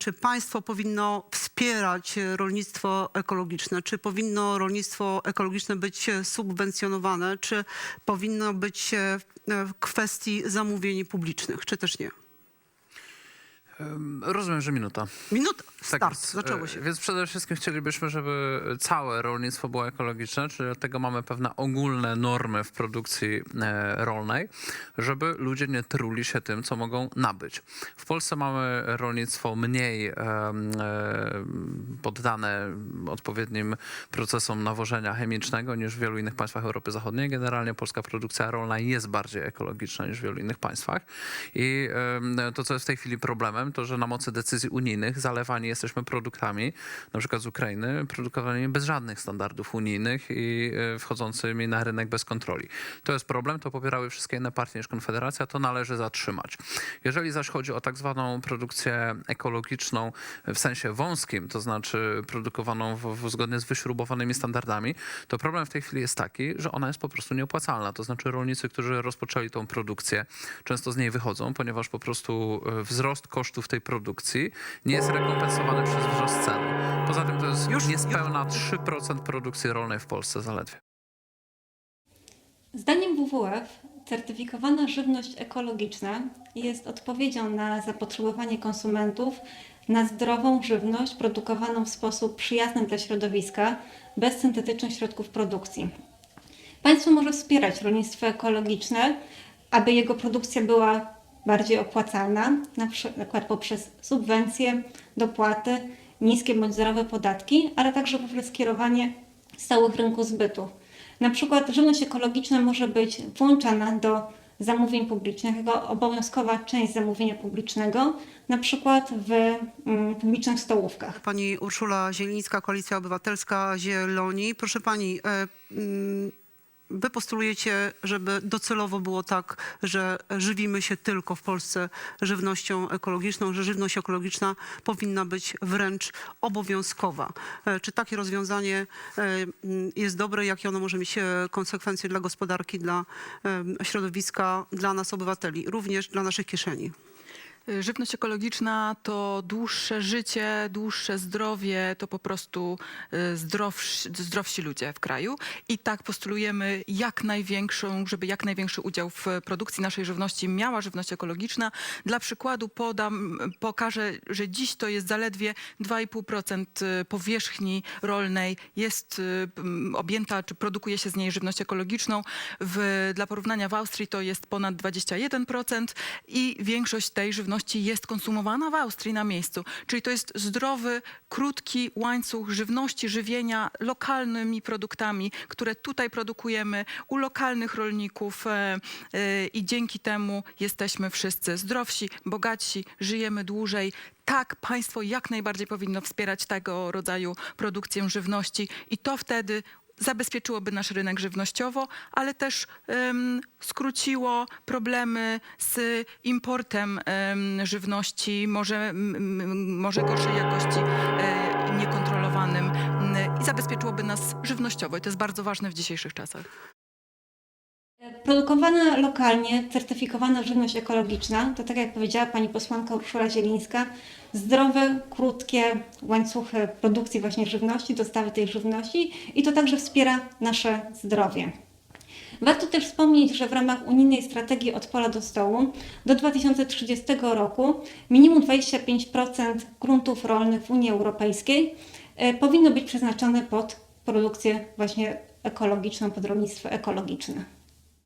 Czy państwo powinno wspierać rolnictwo ekologiczne? Czy powinno rolnictwo ekologiczne być subwencjonowane? Czy powinno być w kwestii zamówień publicznych? Czy też nie? Rozumiem, że minuta. Minuta, Tak start, jest. zaczęło E, się. Więc przede wszystkim chcielibyśmy, żeby całe rolnictwo było ekologiczne, czyli od tego mamy pewne ogólne normy w produkcji e, rolnej, żeby ludzie nie truli się tym, co mogą nabyć. W Polsce mamy rolnictwo mniej e, poddane odpowiednim procesom nawożenia chemicznego niż w wielu innych państwach Europy Zachodniej. Generalnie polska produkcja rolna jest bardziej ekologiczna niż w wielu innych państwach. I to, co jest w tej chwili problemem, to że na mocy decyzji unijnych zalewani jesteśmy produktami, na przykład z Ukrainy, produkowanymi bez żadnych standardów unijnych i e, wchodzącymi na rynek bez kontroli. To jest problem, to popierały wszystkie inne partie niż Konfederacja, to należy zatrzymać. Jeżeli zaś chodzi o tak zwaną produkcję ekologiczną w sensie wąskim, to znaczy produkowaną w, w, zgodnie z wyśrubowanymi standardami, to problem w tej chwili jest taki, że ona jest po prostu nieopłacalna. To znaczy rolnicy, którzy rozpoczęli tą produkcję, często z niej wychodzą, ponieważ po prostu e, wzrost kosztów tej produkcji nie jest rekompensowany przez wzrost ceny. Poza tym to jest Już- niespełna 3% produkcji rolnej w Polsce zaledwie. Zdaniem WWF certyfikowana żywność ekologiczna jest odpowiedzią na zapotrzebowanie konsumentów na zdrową żywność produkowaną w sposób przyjazny dla środowiska, bez syntetycznych środków produkcji. Państwo może wspierać rolnictwo ekologiczne, aby jego produkcja była bardziej opłacalna, na przykład poprzez subwencje, dopłaty, niskie bądź zerowe podatki, ale także poprzez kierowanie stałych rynków zbytu. Na przykład żywność ekologiczna może być włączana do zamówień publicznych jako obowiązkowa część zamówienia publicznego, na przykład w mm, publicznych stołówkach. Pani Urszula Zielińska, Koalicja Obywatelska, Zieloni. Proszę pani, e, mm, wy postulujecie, żeby docelowo było tak, że żywimy się tylko w Polsce żywnością ekologiczną, że żywność ekologiczna powinna być wręcz obowiązkowa. E, Czy takie rozwiązanie e, jest dobre? Jakie ono może mieć e, konsekwencje dla gospodarki, dla środowiska, dla nas obywateli, również dla naszych kieszeni? Żywność ekologiczna to dłuższe życie, dłuższe zdrowie, to po prostu y, zdrowsi, zdrowsi ludzie w kraju. I tak postulujemy jak największą, żeby jak największy udział w produkcji naszej żywności miała żywność ekologiczna. Dla przykładu podam, pokażę, że dziś to jest zaledwie 2,5% powierzchni rolnej jest y, objęta, czy produkuje się z niej żywność ekologiczną. W, dla porównania w Austrii to jest ponad 21% i większość tej żywności jest konsumowana w Austrii na miejscu. Czyli to jest zdrowy, krótki łańcuch żywności, żywienia lokalnymi produktami, które tutaj produkujemy u lokalnych rolników e, e, i dzięki temu jesteśmy wszyscy zdrowsi, bogatsi, żyjemy dłużej. Tak, państwo jak najbardziej powinno wspierać tego rodzaju produkcję żywności i to wtedy zabezpieczyłoby nasz rynek żywnościowo, ale też em, skróciło problemy z importem em, żywności, może, m, może gorszej jakości e, niekontrolowanym i zabezpieczyłoby nas żywnościowo. I to jest bardzo ważne w dzisiejszych czasach. Produkowana lokalnie, certyfikowana żywność ekologiczna, to tak jak powiedziała pani posłanka Urszula Zielińska, zdrowe, krótkie łańcuchy produkcji właśnie żywności, dostawy tej żywności i to także wspiera nasze zdrowie. Warto też wspomnieć, że w ramach unijnej strategii od pola do stołu do 2030 roku minimum 25% gruntów rolnych w Unii Europejskiej e, powinno być przeznaczone pod produkcję właśnie ekologiczną, pod rolnictwo ekologiczne.